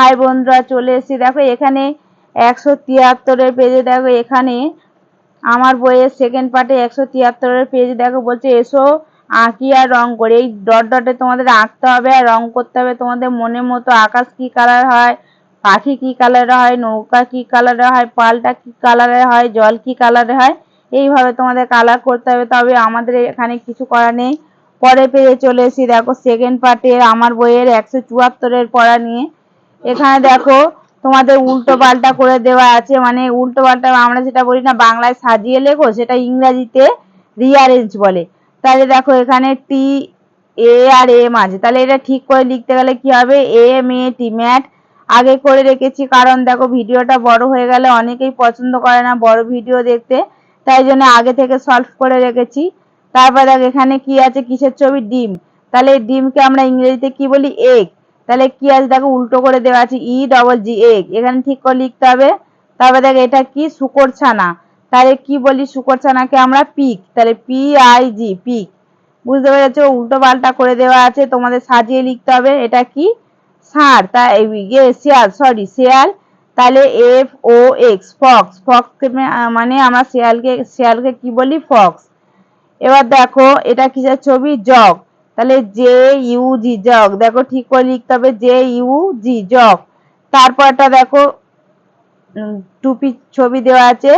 High বন্ধুরা, চলে এসেছি। দেখো, এখানে একশো তিয়াত্তরের পেজে দেখো, এখানে আমার বইয়ের সেকেন্ড পার্টে একশো তিয়াত্তরের পেজ দেখো, বলছে, এসো, আঁকি আর রং করে। এই ডট ডটে তোমাদের আঁকতে হবে আর রং করতে হবে। তোমাদের মনের মতো আকাশ কি কালার হয়, পাখি কি কালারে হয়, নৌকা কি কালারে হয়, পালটা কি কালারে হয়, জল কি কালারে হয়, এইভাবে তোমাদের কালার করতে হবে। তবে আমাদের এখানে কিছু করা নেই। পরে পেয়ে চলে এসেছি। দেখো সেকেন্ড পার্টে আমার বইয়ের একশো চুয়াত্তরের পড়া নিয়ে এখানে দেখো, তোমাদের উল্টো পাল্টা করে দেওয়া আছে মানে উল্টো পাল্টা আমরা যেটা বলি না, বাংলায় সাজিয়ে লেখো, সেটা ইংরাজিতে রিয়ারেঞ্জ বলে। তাহলে দেখো, এখানে টি এ আর এম আছে। তাহলে এটা ঠিক করে লিখতে গেলে কি হবে? এম এ টি ম্যাট আগে করে রেখেছি, কারণ দেখো, ভিডিওটা বড় হয়ে গেলে অনেকেই পছন্দ করে না বড় ভিডিও দেখতে। তাই জন্য আগে থেকে সলভ করে রেখেছি। তারপর দেখো, এখানে কি আছে? কিসের ছবি? ডিম। তাহলে ডিমকে আমরা ইংরেজিতে কি বলি? এগ তাহলে কি আছে? দেখো, উল্টো করে দেওয়া আছে ই ডবল জি এগ এখানে ঠিক করে লিখতে হবে। তারপরে দেখো, এটা কি? শুকর ছানা তাহলে কি বলি শুকর ছানাকে আমরা? পিক। তাহলে পি আই জি পিক। বুঝতে পেরেছ? উল্টো পাল্টা করে দেওয়া আছে। তোমাদের সাজিয়ে লিখতে হবে। এটা কি? ষাঁড় তা ইয়ে শেয়াল সরি শেয়াল। তাহলে F O X fox fox মানে আমরা শেয়ালকে শেয়ালকে কি বলি? ফক্স এবার দেখো, এটা কিসের ছবি? জগ তাহলে জে ইউ জি জগ, দেখো ঠিক করে লিখতে হবে জে ইউ জি জগ। তারপরটা দেখো টুপি ছবি দেওয়া আছে,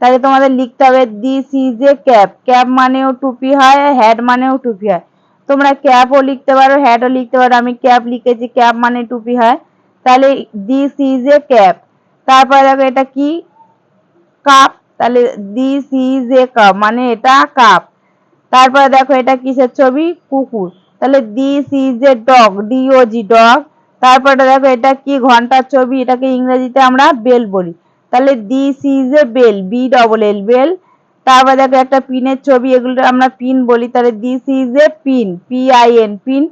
তাহলে তোমাদের লিখতে হবে this is a cap cap মানেও টুপি হয় হ্যাড মানেও টুপি হয়। তোমরা ক্যাপও লিখতে পারো হ্যাডও লিখতে পারো, আমি ক্যাপ লিখেছি ক্যাপ মানে টুপি হয়। তাহলে দিস ইজ এ ক্যাপ তারপরে দেখো এটা কি? কাপ তাহলে দিস ইজ এ কাপ মানে এটা কাপ তারপরে দেখো এটা কিসের ছবি? কুকুর। তাহলে this is a dog D O G dog তারপরে দেখো এটা কি ঘণ্টার ছবি? এটাকে ইংরেজিতে আমরা বেল বলি। তাহলে this is a bell B double L bell তারপর দেখো একটা পিনের ছবি এগুলো আমরা পিন বলি। তাহলে this is a pin P I N pin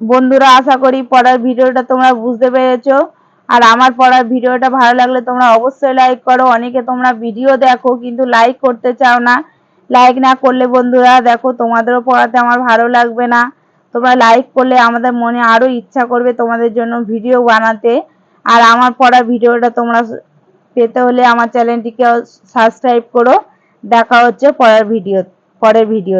বন্ধুরা, আশা করি পড়ার ভিডিওটা তোমরা বুঝতে পেরেছ। আর আমার পড়ার ভিডিওটা ভালো লাগলে তোমরা অবশ্যই লাইক করো। অনেকে তোমরা ভিডিও দেখো, কিন্তু লাইক করতে চাও না। লাইক না করলে বন্ধুরা, দেখো তোমাদেরও পড়াতে আমার ভালো লাগবে না। তোমরা লাইক করলে আমাদের মনে আরও ইচ্ছা করবে তোমাদের জন্য ভিডিও বানাতে। আর আমার পড়া ভিডিওটা তোমরা পেতে হলে আমার চ্যানেলটিকে সাবস্ক্রাইব করো। দেখা হচ্ছে পরের ভিডিও পরের ভিডিও